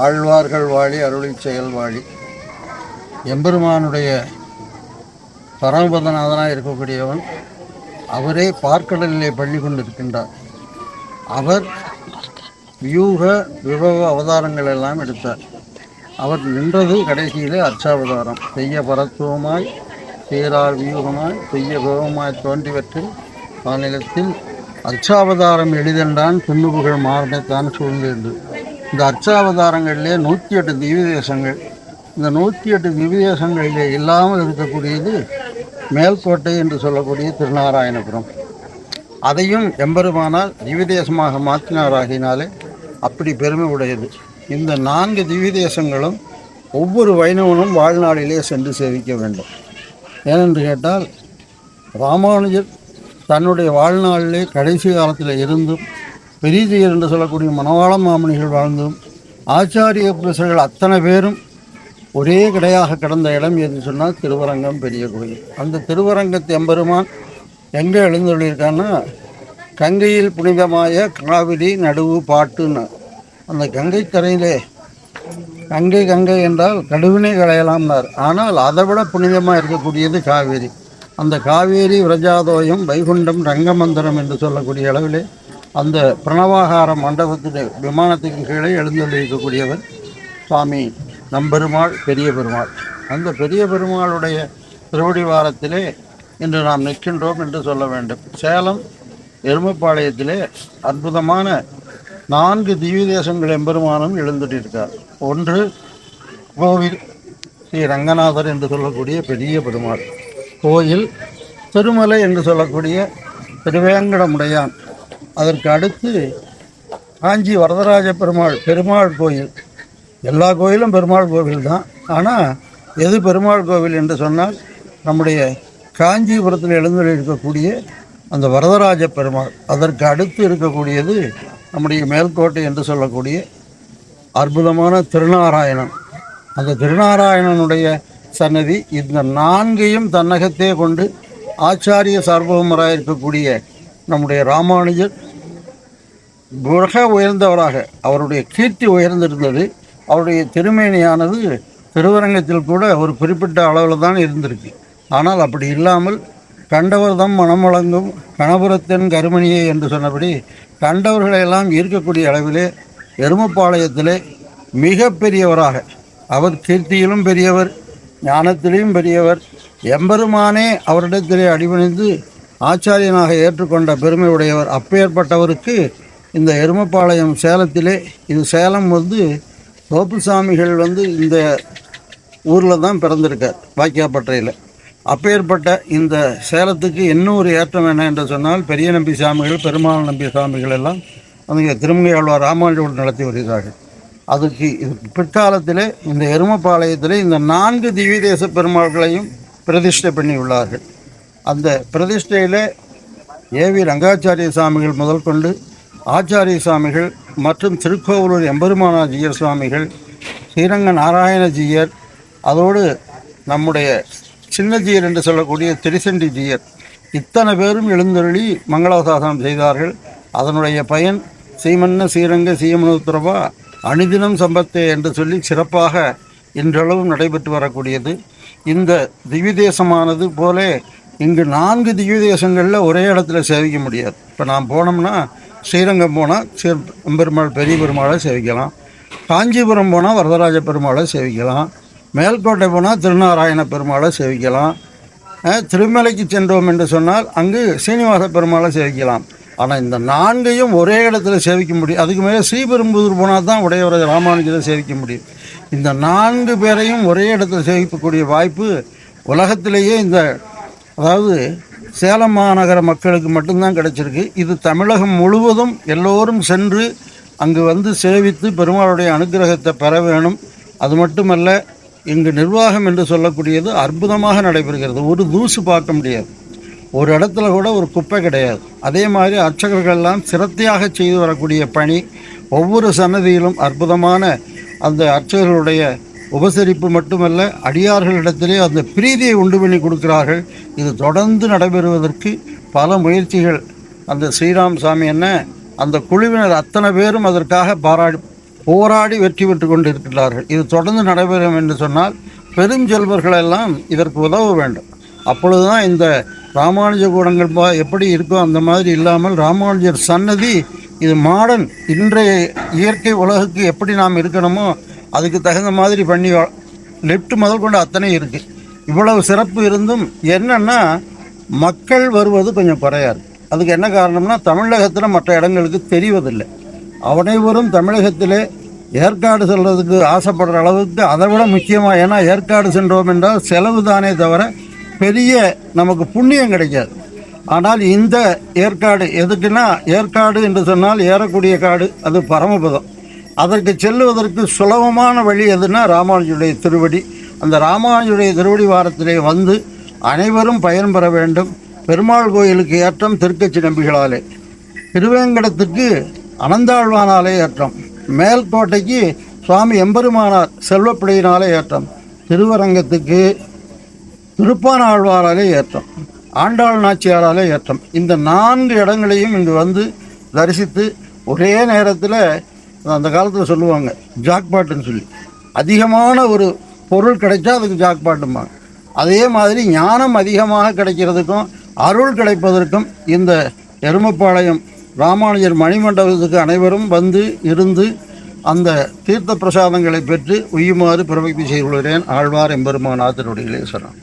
ஆழ்வார்கள் வாழி அருளின் செயல் வாழி. எம்பெருமானுடைய பரமபதநாதனாக இருக்கக்கூடியவன் அவரே பார்க்கடலிலே பள்ளி கொண்டிருக்கின்றார். அவர் வியூக விபவ அவதாரங்கள் எல்லாம் எடுத்தார். அவர் நின்றது கடைசியிலே அர்ச்சாவதாரம். செய்ய பரத்துவமாய் சீரார் வியூகமாய் செய்ய விபவமாய் தோன்றிவற்றில் மாநிலத்தில் அர்ச்சாவதாரம் எளிதென்றான் துண்ணுபுகள் மாறினைத்தான் சூழ்ந்திருந்தது. இந்த அர்ச்சாவதாரங்களிலே நூற்றி எட்டு திவ்யதேசங்கள். இந்த நூற்றி எட்டு திவ்யதேசங்களிலே இல்லாமல் இருக்கக்கூடியது மேல்கோட்டை என்று சொல்லக்கூடிய திருநாராயணபுரம். அதையும் எம்பெருமானால் திவ்யதேசமாக மாற்றினாராகினாலே அப்படி பெருமை உடையது. இந்த நான்கு திவ்யதேசங்களும் ஒவ்வொரு வைணவனும் வாழ்நாளிலே சென்று சேவிக்க வேண்டும். ஏனென்று கேட்டால் ராமானுஜர் தன்னுடைய வாழ்நாளிலே கடைசி காலத்தில் இருந்தும் பெரியஜியர் என்று சொல்லக்கூடிய மணவாள மாமணிகள் வாழ்ந்தும் ஆச்சாரிய புருஷர்கள் அத்தனை பேரும் ஒரே கிடையாக கிடந்த இடம் எது சொன்னால் திருவரங்கம் பெரிய கோயில். அந்த திருவரங்கத்து எம்பெருமான் எங்கே எழுந்துள்ளிருக்கான்னா கங்கையில் புனிதமாய காவிரி நடுவு பாட்டுன்னு. அந்த கங்கை கரையிலே கங்கை கங்கை என்றால் கடுவினை களையலாம்னார். ஆனால் அதை விட புனிதமாக இருக்கக்கூடியது காவேரி. அந்த காவேரி விரஜாதோயம் வைகுண்டம் ரங்கமந்திரம் என்று சொல்லக்கூடிய அளவிலே அந்த பிரணவாகார மண்டபத்திலே விமானத்துக்கு கீழே எழுந்தள்ளிருக்கக்கூடியவர் சுவாமி நம்பெருமாள் பெரிய பெருமாள். அந்த பெரிய பெருமாளுடைய திருவடி வாரத்திலே இன்று நாம் நிற்கின்றோம் என்று சொல்ல வேண்டும். சேலம் எருமப்பாளையத்திலே அற்புதமான நான்கு திவ்ய தேசங்கள் எம்பெருமானும் எழுந்துட்டிருக்கார் ஒன்று கோவில் ஸ்ரீ ரங்கநாதர் என்று சொல்லக்கூடிய பெரிய பெருமாள். கோயில் திருமலை என்று சொல்லக்கூடிய திருவேங்கடமுடையான். அதற்கு அடுத்து காஞ்சி வரதராஜ பெருமாள் பெருமாள் கோயில். எல்லா கோயிலும் பெருமாள் கோவில் தான். ஆனால் எது பெருமாள் கோவில் என்று சொன்னால் நம்முடைய காஞ்சிபுரத்தில் எழுந்திருக்கக்கூடிய அந்த வரதராஜ பெருமாள். அதற்கு அடுத்து இருக்கக்கூடியது நம்முடைய மேல்கோட்டை என்று சொல்லக்கூடிய அற்புதமான திருநாராயணன். அந்த திருநாராயணனுடைய சன்னதி இந்த நான்கையும் தன்னகத்தே கொண்டு ஆச்சாரிய சார்பகமராக இருக்கக்கூடிய நம்முடைய ராமானுஜர் மிக உயர்ந்தவராக அவருடைய கீர்த்தி உயர்ந்திருந்தது அவருடைய திருமேனியானது திருவரங்கத்தில் கூட ஒரு குறிப்பிட்ட அளவில் தான் இருந்திருக்கு. ஆனால் அப்படி இல்லாமல் கண்டவர்தம் மனம் வழங்கும் கணபுரத்தின் கருமணியே என்று சொன்னபடி கண்டவர்களையெல்லாம் ஈர்க்கக்கூடிய அளவிலே எருமப்பாளையத்திலே மிக பெரியவராக அவர் கீர்த்தியிலும் பெரியவர் ஞானத்திலையும் பெரியவர் எம்பெருமானே அவரிடத்திலே அடிபணிந்து ஆச்சாரியனாக ஏற்றுக்கொண்ட பெருமை உடையவர் அப்பேற்பட்டவருக்கு இந்த எருமப்பாளையம் சேலத்திலே இது சேலம் வந்து தோப்புசாமிகள் வந்து இந்த ஊரில் தான் பிறந்திருக்கார் வாக்கியாப்பட்டையில் அப்பேற்பட்ட இந்த சேலத்துக்கு இன்னொரு ஏற்றம் என்ன என்று சொன்னால் பெரிய நம்பி சாமிகள் பெருமாள் நம்பி சாமிகள் எல்லாம் அவங்க திருமங்கையாழ்வார் ராமானுஜோடு நடத்தி வருகிறார்கள். அதுக்கு இது பிற்காலத்திலே இந்த எருமப்பாளையத்தில் இந்த நான்கு திவ்ய தேச பெருமாள்களையும் பிரதிஷ்டை பண்ணியுள்ளார்கள். அந்த பிரதிஷ்டையில் ஏ வி ரங்காச்சாரிய சாமிகள் முதல் கொண்டு ஆச்சாரிய சுவாமிகள் மற்றும் திருக்கோவலூர் எம்பெருமானாஜியர் சுவாமிகள் ஸ்ரீரங்க நாராயணஜியர் அதோடு நம்முடைய சின்னஜியர் என்று சொல்லக்கூடிய திரிசண்டி ஜியர் இத்தனை பேரும் எழுந்தருளி மங்களாசாசனம் செய்தார்கள். அதனுடைய பயன் சீமன்ன ஸ்ரீரங்க சீமனோத்திரவா அணிதினம் சம்பத்தே என்று சொல்லி சிறப்பாக இன்றளவும் நடைபெற்று வரக்கூடியது. இந்த திவ்ய போல போலே இங்கு நான்கு திவ்யதேசங்களில் ஒரே இடத்துல சேவிக்க முடியாது. இப்போ நாம் போனோம்னா ஸ்ரீரங்கம் போனால் ஸ்ரீ பெருமாள் பெரிய பெருமாளை சேவிக்கலாம். காஞ்சிபுரம் போனால் வரதராஜ பெருமாளை சேவிக்கலாம். மேல்கோட்டை போனால் திருநாராயண பெருமாளை சேவிக்கலாம். திருமலைக்கு சென்றோம் என்று சொன்னால் அங்கு சீனிவாச பெருமாளை சேவிக்கலாம். ஆனால் இந்த நான்கையும் ஒரே இடத்துல சேவிக்க முடியும். அதுக்கு மேலே ஸ்ரீபெரும்புதூர் போனால் தான் உடையவர ராமானுஜரை சேவிக்க முடியும். இந்த நான்கு பேரையும் ஒரே இடத்துல சேவிக்கக்கூடிய வாய்ப்பு உலகத்திலேயே இந்த அதாவது சேலம் மாநகர மக்களுக்கு மட்டும்தான் கிடைச்சிருக்கு. இது தமிழகம் முழுவதும் எல்லோரும் சென்று அங்கு வந்து சேவித்து பெருமாளுடைய அனுக்கிரகத்தை பெற வேணும். அது மட்டுமல்ல இங்கு நிர்வாகம் என்று சொல்லக்கூடியது அற்புதமாக நடைபெறுகிறது. ஒரு தூசு பார்க்க முடியாது. ஒரு இடத்துல கூட ஒரு குப்பை கிடையாது. அதே மாதிரி அர்ச்சகர்கள்லாம் சிரத்தையாக செய்து வரக்கூடிய பணி ஒவ்வொரு சன்னதியிலும் அற்புதமான அந்த அர்ச்சகர்களுடைய உபசரிப்பு மட்டுமல்ல அடியார்களிடத்திலே அந்த பிரீதியை உண்டு பண்ணி கொடுக்கிறார்கள். இது தொடர்ந்து நடைபெறுவதற்கு பல முயற்சிகள். அந்த ஸ்ரீராம் சாமி என்ன அந்த குழுவினர் அத்தனை பேரும் அதற்காக பாராடி போராடி வெற்றி பெற்று கொண்டிருக்கிறார்கள். இது தொடர்ந்து நடைபெறும் என்று சொன்னால் பெருஞ்செல்வர்கள் எல்லாம் இதற்கு உதவ வேண்டும். அப்பொழுதுதான் இந்த ராமானுஜ கூடங்கள் பா எப்படி இருக்கோ அந்த மாதிரி இல்லாமல் ராமானுஜர் சன்னதி இது மாடர்ன் இன்றைய இயற்கை உலகுக்கு எப்படி நாம் இருக்கணுமோ அதுக்கு தகுந்த மாதிரி பண்ணி லெஃப்ட் முதல் கொண்டு அத்தனை இருக்குது இவ்வளவு சிறப்பு இருந்தும் என்னன்னா மக்கள் வருவது கொஞ்சம் குறையாது அதுக்கு என்ன காரணம்னா தமிழகத்தில் மற்ற இடங்களுக்கு தெரிவதில்லை. அனைவரும் தமிழகத்திலே ஏற்காடு செல்றதுக்கு ஆசைப்படுற அளவுக்கு அதை விட முக்கியமாக ஏன்னா ஏற்காடு சென்றோம் என்றால் செலவு தானே தவிர பெரிய நமக்கு புண்ணியம் கிடைக்காது. ஆனால் இந்த ஏற்காடு எதுக்குன்னா ஏற்காடு என்று சொன்னால் ஏறக்கூடிய காடு அது பரமபதம். அதற்கு செல்லுவதற்கு சுலபமான வழி எதுனா ராமானுஜருடைய திருவடி. அந்த ராமானுஜருடைய திருவடி வாரத்திலே வந்து அனைவரும் பயன்பெற வேண்டும். பெருமாள் கோயிலுக்கு ஏற்றம் திருக்கச்சி நம்பிகளாலே. திருவேங்கடத்துக்கு அனந்தாழ்வானாலே ஏற்றம். மேல்கோட்டைக்கு சுவாமி எம்பெருமானார் செல்வப்பிள்ளையினாலே ஏற்றம். திருவரங்கத்துக்கு திருப்பான ஆழ்வாராலே ஏற்றம். ஆண்டாள் நாச்சியாராலே ஏற்றம். இந்த நான்கு இடங்களையும் இங்கு வந்து தரிசித்து ஒரே நேரத்தில் அந்த காலத்தில் சொல்லுவாங்க ஜாக்பாட்டுன்னு சொல்லி. அதிகமான ஒரு பொருள் கிடைச்சா அதுக்கு ஜாக்பாட்டும்பாங்க. அதே மாதிரி ஞானம் அதிகமாக கிடைக்கிறதுக்கும் அருள் கிடைப்பதற்கும் இந்த எருமப்பாளையம் ராமானுஜர் மணிமண்டபத்துக்கு அனைவரும் வந்து இருந்து அந்த தீர்த்த பிரசாதங்களை பெற்று உய்யுமாறு பிரபக்தி செய்து ஆழ்வார் ஆழ்வார் எம்பெருமானாத்தினுடைய சொன்னான்